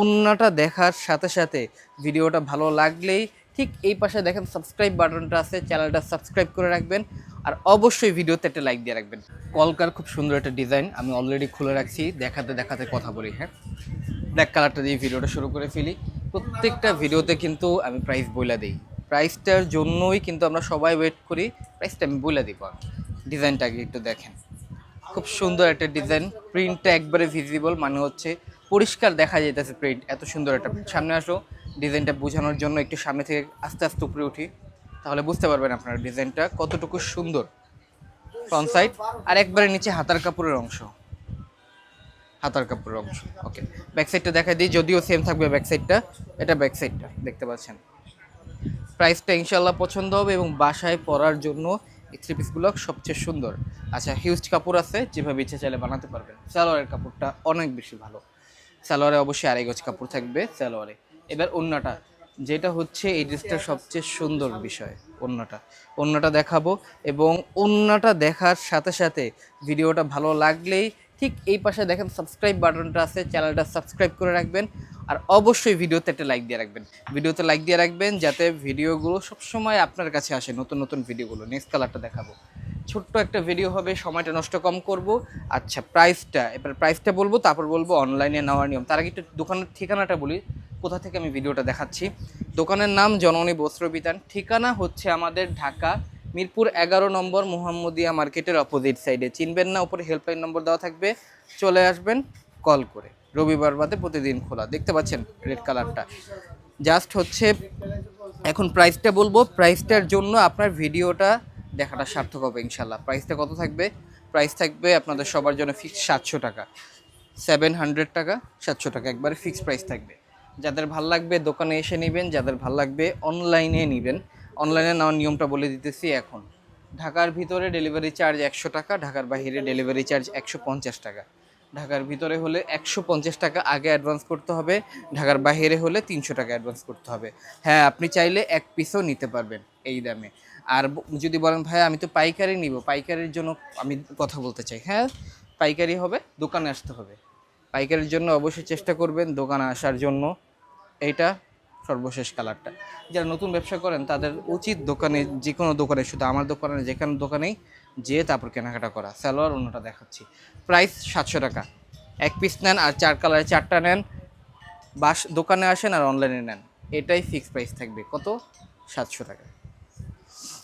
অন্যটা দেখার সাথে সাথে ভিডিওটা ভালো লাগলেই ঠিক এই পাশে দেখেন সাবস্ক্রাইব বাটনটা আছে চ্যানেলটা সাবস্ক্রাইব করে রাখবেন আর অবশ্যই ভিডিওতে একটা লাইক দিয়ে রাখবেন। কলকার খুব সুন্দর একটা ডিজাইন আমি অলরেডি খুলে রাখছি, দেখাতে দেখাতে কথা বলি হ্যাঁ? ব্ল্যাক কালারটা দিয়ে ভিডিওটা শুরু করে ফেলি। প্রত্যেকটা ভিডিওতে কিন্তু আমি প্রাইস বইলা দিই। প্রাইসটার জন্যই কিন্তু আমরা সবাই ওয়েট করি প্রাইসটা আমি বইলা দিব ডিজাইনটাকে একটু দেখেন। খুব সুন্দর একটা ডিজাইন প্রিন্টটা একবারে ভিজিবল মানে হচ্ছে পরিষ্কার দেখা যাইতেছে প্রিন্ট এত সুন্দর একটা প্রিন্ট সামনে আসো ডিজাইনটা বোঝানোর জন্য একটু সামনে থেকে আস্তে আস্তে উপরে উঠি। তাহলে বুঝতে পারবেন আপনার ডিজাইনটা কতটুকু সুন্দর। ফ্রন্ট সাইড আর একবারে নিচে হাতার কাপড়ের অংশ। হাতার কাপড়ের অংশ ওকে ব্যাক সাইডটা দেখা দিই, যদিও সেম থাকবে ব্যাক সাইডটা এটা ব্যাক সাইডটা দেখতে পাচ্ছেন। প্রাইসটা ইনশাল্লাহ পছন্দ হবে এবং বাসায় পরার জন্য এই থ্রি পিসগুলো সবচেয়ে সুন্দর। আচ্ছা হিউজ কাপড় আছে, যেভাবে ইচ্ছে চাইলে বানাতে পারবেন। সালোয়ারের কাপড়টা অনেক বেশি ভালো। সালোয়ারে অবশ্যই আড়াই গজ কাপড় থাকবে সালোয়ারে। এবার অন্যটা যেটা হচ্ছে এই ড্রেসটার সবচেয়ে সুন্দর বিষয় অন্যটা অন্যটা দেখাবো এবং অন্যটা দেখার সাথে সাথে ভিডিওটা ভালো লাগলেই ঠিক এই পাশে দেখেন সাবস্ক্রাইব বাটনটা আছে চ্যানেলটা সাবস্ক্রাইব করে রাখবেন আর অবশ্যই ভিডিওতে একটা লাইক দিয়ে রাখবেন। ভিডিওতে লাইক দিয়ে রাখবেন যাতে ভিডিওগুলো সবসময় আপনার কাছে আসে, নতুন নতুন ভিডিওগুলো। নেক্সট কালারটা দেখাবো। ছোট্ট একটা ভিডিও হবে, সময়টা নষ্ট কম করব। আচ্ছা প্রাইসটা এবার প্রাইসটা বলব, তারপর বলব অনলাইনে নেওয়ার নিয়ম। তার আগে একটু দোকানের ঠিকানাটা বলি, কোথা থেকে আমি ভিডিওটা দেখাচ্ছি। দোকানের নাম জননী বস্ত্রবিতান, ঠিকানা হচ্ছে আমাদের ঢাকা, মিরপুর এগারো নম্বর মোহাম্মদিয়া মার্কেটের অপোজিট সাইডে চিনবেন না, উপরে হেল্পলাইন নম্বর দেওয়া থাকবে। চলে আসবেন কল করে। রবিবার বাদে প্রতিদিন খোলা। দেখতে পাচ্ছেন রেড কালারটা জাস্ট হচ্ছে, এখন প্রাইসটা বলব। প্রাইসটার জন্য আপনার ভিডিওটা দেখাটা সার্থক হবে ইনশাল্লাহ প্রাইসটা কত থাকবে? প্রাইস থাকবে আপনাদের সবার জন্য ফিক্স সাতশো টাকা। সেভেন হান্ড্রেড টাকা, সাতশো টাকা। একবারে ফিক্স প্রাইস থাকবে। যাদের ভালো লাগবে দোকানে এসে নেবেন, যাদের ভালো লাগবে অনলাইনে নেবেন। অনলাইনে নেওয়ার নিয়মটা বলে দিতেছি এখন। ঢাকার ভিতরে ডেলিভারি চার্জ একশো টাকা, ঢাকার বাইরে ডেলিভারি চার্জ একশো পঞ্চাশ টাকা। ঢাকার ভিতরে হলে একশো পঞ্চাশ টাকা আগে অ্যাডভান্স করতে হবে, ঢাকার বাইরে হলে তিনশো টাকা অ্যাডভান্স করতে হবে। হ্যাঁ আপনি চাইলে এক পিসও নিতে পারবেন এই দামে। আর যদি বলেন, ভাই, আমি তো পাইকারি নিব, পাইকারির জন্য আমি কথা বলতে চাই। হ্যাঁ পাইকারি হবে, দোকানে আসতে হবে। পাইকারির জন্য অবশ্যই চেষ্টা করবেন দোকানে আসার জন্য। এইটা সর্বশেষ কালারটা। যারা নতুন ব্যবসা করেন, তাদের উচিত দোকানে যে কোনো দোকানে, শুধু আমার দোকানে যে কোনো দোকানেই যেয়ে তারপর কেনাকাটা করা। সালোয়ার অন্যটা দেখাচ্ছি। প্রাইস সাতশো টাকা। এক পিস নেন আর চার কালারে চারটা নেন। বাস দোকানে আসেন আর অনলাইনে নেন। এটাই ফিক্সড প্রাইস থাকবে। কত? সাতশো টাকা।